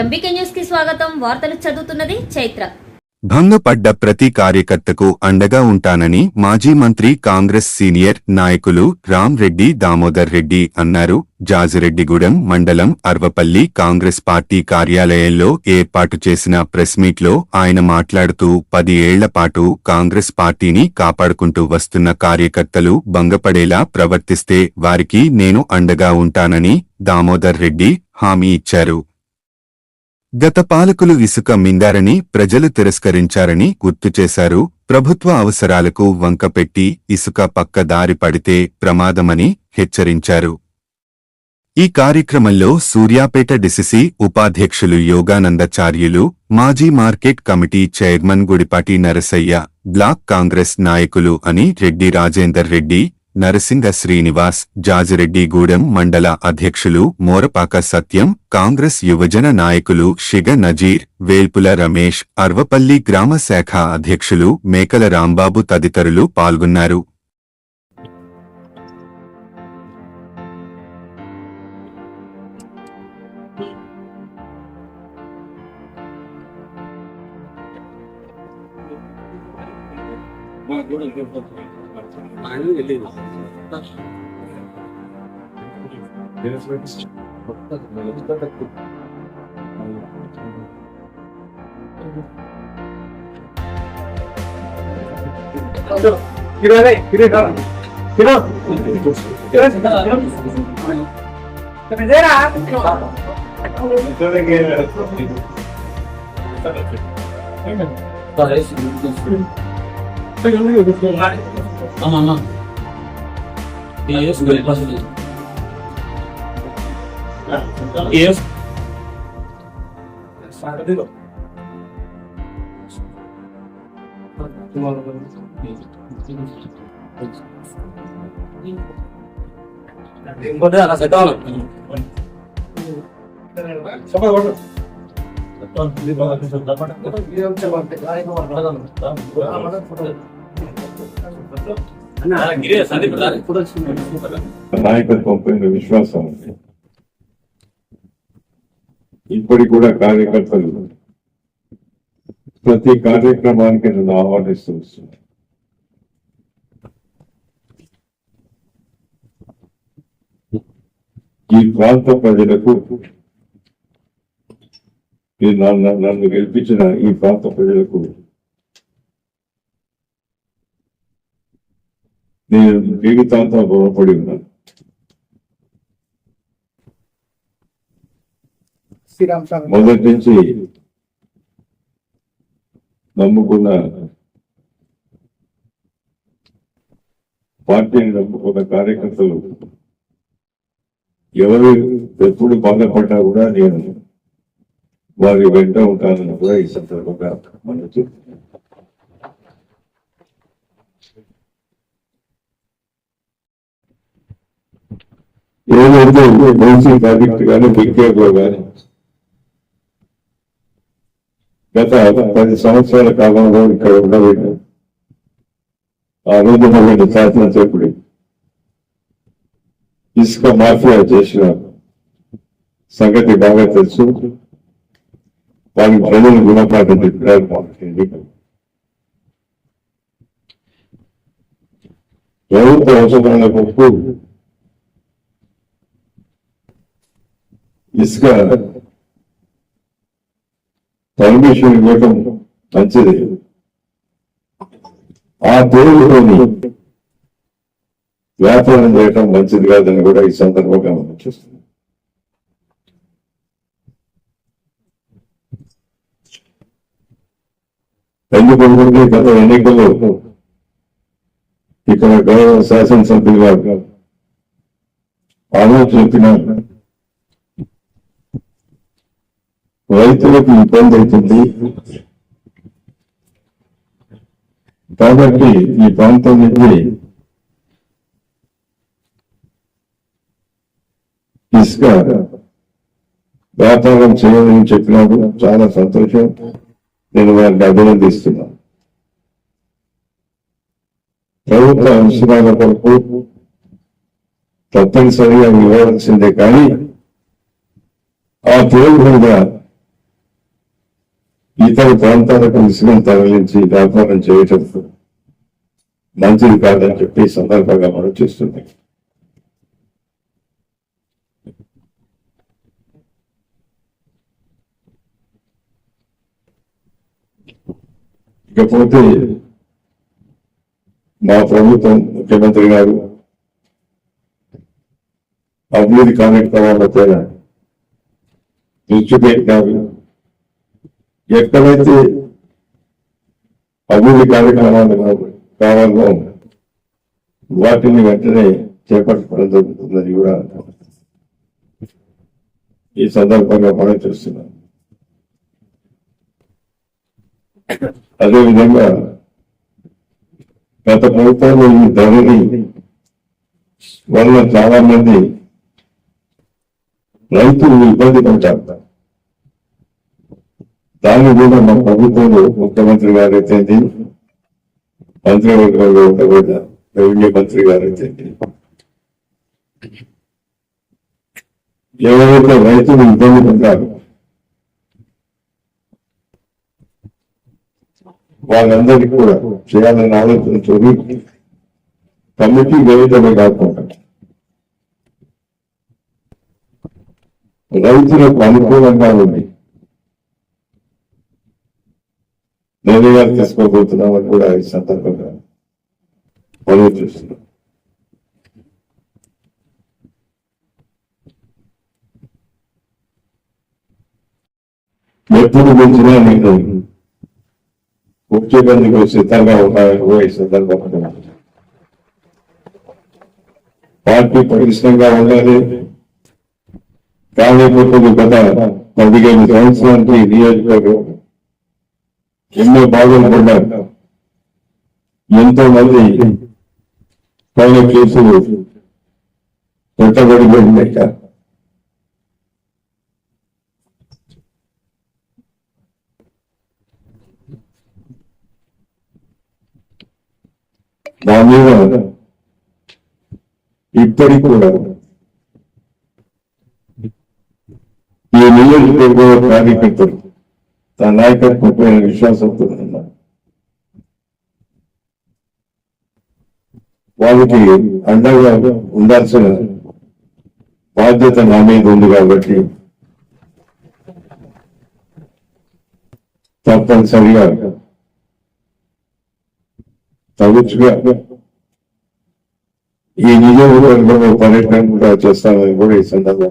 MBK న్యూస్కి స్వాగతం. వార్తలు చదువుతున్నది చైత్ర. భంగపడ్డ ప్రతి కార్యకర్తకు అండగా ఉంటానని మాజీ మంత్రి కాంగ్రెస్ సీనియర్ నాయకులు రామ్ రెడ్డి దామోదర్ రెడ్డి అన్నారు. జాజిరెడ్డిగూడెం మండలం అర్వపల్లి కాంగ్రెస్ పార్టీ కార్యాలయంలో ఏర్పాటు చేసిన ప్రెస్ మీట్లో ఆయన మాట్లాడుతూ పది ఏళ్ళ పాటు కాంగ్రెస్ పార్టీని కాపాడుకుంటూ వస్తున్న కార్యకర్తలు భంగపడేలా ప్రవర్తిస్తే వారికి నేను అండగా ఉంటానని దామోదర్ రెడ్డి హామీ ఇచ్చారు. గత పాలకులు ఇసుక మిందారని ప్రజలు తిరస్కరించారని గుర్తు చేశారు. ప్రభుత్వ అవసరాలకు వంకపెట్టి ఇసుక పక్క దారి పడితే ప్రమాదమని హెచ్చరించారు. ఈ కార్యక్రమంలో సూర్యాపేట డిసిసి ఉపాధ్యక్షులు యోగానందచార్యులు మాజీ market committee chairman Gudipati Narasaiah block Congress నాయకులు అని రెడ్డి రాజేందర్ రెడ్డి నరసింగ శ్రీనివాస్ జాజిరెడ్డిగూడెం మండల అధ్యక్షులు మోరపాక సత్యం కాంగ్రెస్ యువజన నాయకులు షిగ నజీర్ వేల్పుల రమేష్ అర్వపల్లి గ్రామ శాఖ అధ్యక్షులు మేకల రాంబాబు తదితరులు పాల్గొన్నారు. 많은 애들이 나왔다. 내려서 했지. 저 그래 그래 가 그럼. 그래 그래 내라 그래 그래 ஆமா ஆமா எஸ் எஸ் ఇంకోటి అలా సెట్ అవ్వాలి గిరి సందీప్ నాయకత్వం పైన విశ్వాసం ఉంది. ఇప్పటికి కూడా కార్యకర్తలు ప్రతి కార్యక్రమానికి నన్ను ఆహ్వానిస్తూ వస్తున్నారు. ఈ ప్రాంత ప్రజలకు నన్ను గెలిపించిన ఈ ప్రాంత ప్రజలకు నేను జీవితాంతం రుణపడి ఉన్నాను. మొదటి నుంచి నమ్ముకున్న పార్టీని నమ్ముకున్న కార్యకర్తలు ఎవరు ఎప్పుడు బాధపడ్డా కూడా నేను వారి వెంట ఉంటానని కూడా ఈ సందర్భంగా మనం చెప్తున్నాను ఏదైతే బౌన్సీ ప్రాజెక్ట్ కానీ బిగ్గేర్లో కానీ గత పది సంవత్సరాల కాలంలో ఇక్కడ ఉండబెట్టాం ఆ రోజు మళ్ళీ శాసనసభ్యుడు ఇసుక మాఫియా చేసిన సంగతి బాగా తెలుసు. వారికి ప్రజలు గుణపాఠం చెప్పారు మాకు ప్రభుత్వ అవసరాలకు ఇసుక పర్మిషన్ ఇవ్వటం మంచిది. ఆ పేరుతోని వ్యాపారం చేయటం మంచిది కాదని కూడా ఈ సందర్భంగా మనం చూస్తున్నాం. ఎందుకంటే గత ఎన్నికల్లో ఇక్కడ గౌరవ శాసనసభ్యులు గారు ఆలోచన చెప్పిన రైతులకు ఇబ్బంది అవుతుంది. కాబట్టి ఈ ప్రాంతం నుండి ఇసుక వ్యాపారం చేయాలని చెప్పినాడు చాలా సంతోషం. నేను వారిని అభినందిస్తున్నాను. ప్రభుత్వ అవసరాల కొరకు తప్పనిసరిగా ఇవ్వాల్సిందే కానీ ఆ పేరు మీద ఇతర ప్రాంతాలకు ఇసుకను తరలించి వ్యాపారం చేయటం మంచిది కాదని చెప్పి సందర్భంగా మనం చూస్తున్నాం. ఇకపోతే మా ప్రభుత్వం ముఖ్యమంత్రి గారు అభివృద్ధి కార్యక్రమాలపై దృష్టి పెట్టినారు. ఎక్కడైతే అభివృద్ధి కార్యక్రమాలు కావాలో వాటిని వెంటనే చేపట్టడం జరుగుతుందని కూడా ఈ సందర్భంగా మనం చూస్తున్నాం. అదేవిధంగా గత ప్రభుత్వంలో ఈ ధరని వల్ల చాలా మంది రైతులు ఇబ్బంది పడతారు. దాన్ని కూడా మా ప్రభుత్వంలో ముఖ్యమంత్రి గారు అయితే మంత్రివర్గంలో కూడా రెవెన్యూ మంత్రి గారు అయితే ఎవరైతే రైతులు ఇబ్బంది పడ్డారు వాళ్ళందరికీ కూడా చేయాలని ఆలోచనతో కమిటీ వేయడమే కాకుండా రైతులకు అనుకూలంగా ఉంది నిర్ణయాలు తీసుకోబోతున్నామని కూడా ఈ సందర్భంగా మనం చూస్తున్నాం ఎప్పుడు పెంచినా నేను ముఖ్యమంత్రికి సిద్ధంగా ఉన్నానని ఈ సందర్భంగా పార్టీ పటిష్టంగా ఉండాలి. కానీ గత పదిహేను సంవత్సరానికి నియోజకవర్గం ఎన్నో బాధలు పడ్డారు ఎంతో మంది పైన కేసులు పెట్టబడి పెట్టారు దాని మీద ఇప్పటికి కూడా ఈ నియోజకవర్గ కార్యకర్తలు తన నాయకత్వంపై విశ్వాసంతో ఉన్నారు వాళ్ళకి అండగా ఉండాల్సిన బాధ్యత నా మీద ఉంది కాబట్టి తప్పనిసరిగా తగుచుగా ఈ నియోజకవర్గంలో పర్యటన కూడా చేస్తామని కూడా ఈ సందర్భంగా